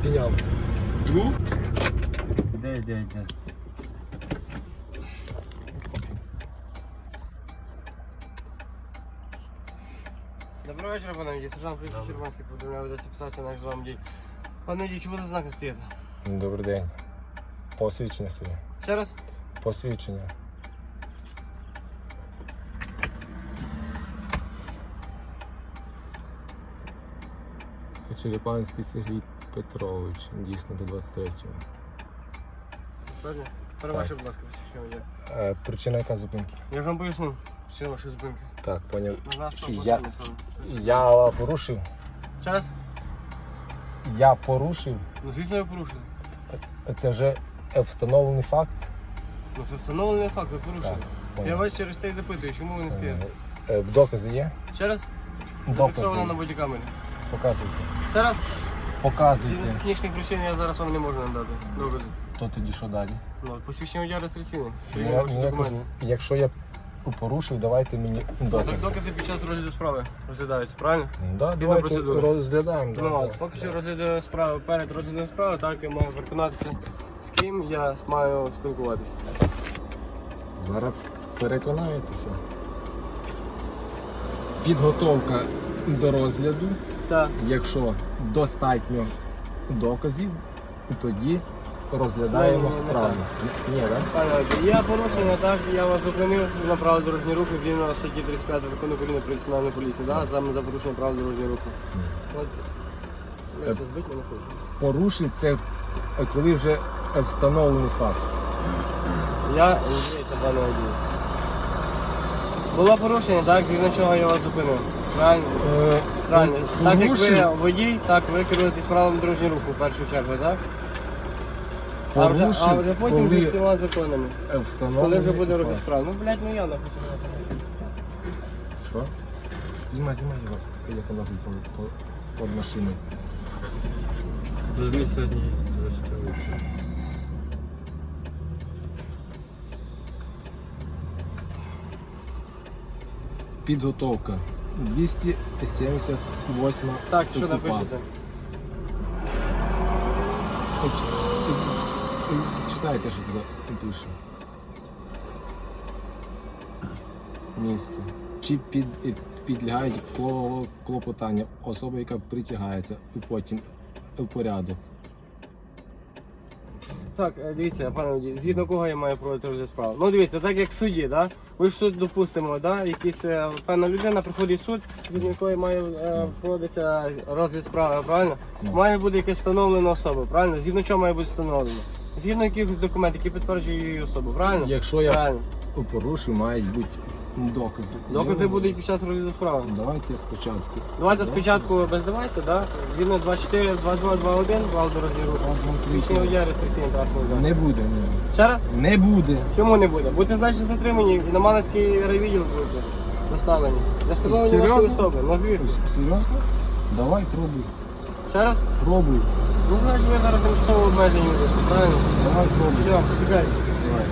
спіняв. Друг? Де, де, де? Доброго вечора, пане Надій. Сержант поліції Червонський повідомляє ведеться писати наш з вами дій. Пане Надій, чому за знак не стоїть? Добрий день. Посвідчення своє. Ще раз? Посвідчення. Черепанський Сергій Петрович, дійсно до 23-го. Правильно? Переважте, будь ласка, посвідчення водія. Е, причина яка зупинки? Я ж вам пояснив, причина вашої зупинки. Так, поняв. На Я-? Я порушив. Раз? Я порушив. Ну, звісно, ви порушили. Це вже е, встановлений факт. Ну, це встановлений факт, ви порушили. Так, Я вас через те й запитую, чому ви не стоїте? Е, Докази є? Ще раз? Зафіксовано на Докази. бодікамері. Показуйте. Ще раз? Показуйте. технічних причин я зараз вам не можу надати. Докази. То тоді що далі? Ну, посвідчення водія реєстраційне. Ну, я- ну, я кажу, Якщо я порушив, давайте мені Так докази. докази під час розгляду справи розглядаються, правильно? Ну, Да, Згідно давайте процедури. розглядаємо. да, Ну, да. поки що розглядаю справи перед розглядом справи, так я маю переконатися, з ким я маю спілкуватися. Зараз переконаєтеся. Підготовка до розгляду. Так. Якщо достатньо доказів, тоді розглядаємо Ну, справу. Ні, так? Пане, є порушення, так, я вас зупинив на правила дорожнього руху згідно статті 35 закону України про національну поліцію, да? саме за порушення правил дорожнього руху. От, я це збити не хочу. Порушень це коли вже встановлений факт. Я, дивіться, пане Водій. Було порушення, так, згідно чого я вас зупинив. Правильно? Е, Правильно. Так як ви водій, так ви керуєтесь правилами дорожнього руху в першу чергу, так? А вже, а вже потім вже коли всіма законами. встановлений Коли вже буде факт. робити справу. Ну, блядь, ну я нахуй. Що? Знімай, знімай його, як у нас під машиною. Візьми сьогодні. Підготовка. 278 Так, що напишете? Читайте, що туди пише. Місце. Чи під, підлягають кло- клопотання особа, яка притягається, і потім у порядок. Так, е, дивіться, пане водій, згідно кого я маю проводити розгляд справи. Ну дивіться, так як в суді, да? ви ж суд допустимо, да? якісь е, певна людина приходить в суд, від якої має е, проводитися розгляд справи, правильно? Ну. Має бути якась встановлена особа, правильно? Згідно чого має бути встановлено? Згідно якихось документів, які підтверджують її особу, правильно? Якщо я Правильно. порушив, мають бути докази. Докази Я- будуть під час розгляду справи. Давайте спочатку. Давайте спочатку без давайте, да? Згідно 24, 22, 21, правил дорожнього руху. Свідчення водія реєстраційний транспортний засіб. Не буде, ні. Ще раз? Не буде. Чому не буде? Будете значить затримані і на Малинський райвідділ будете доставлені. Для встановлення Серйозно? вашої особи. Ну звісно. С- Серйозно? Давай, пробуй. Ще раз? Пробуй. Ну значить ви зараз тимчасово обмежені будете, правильно? Давай, пробуй. Все, чекайте. Давай.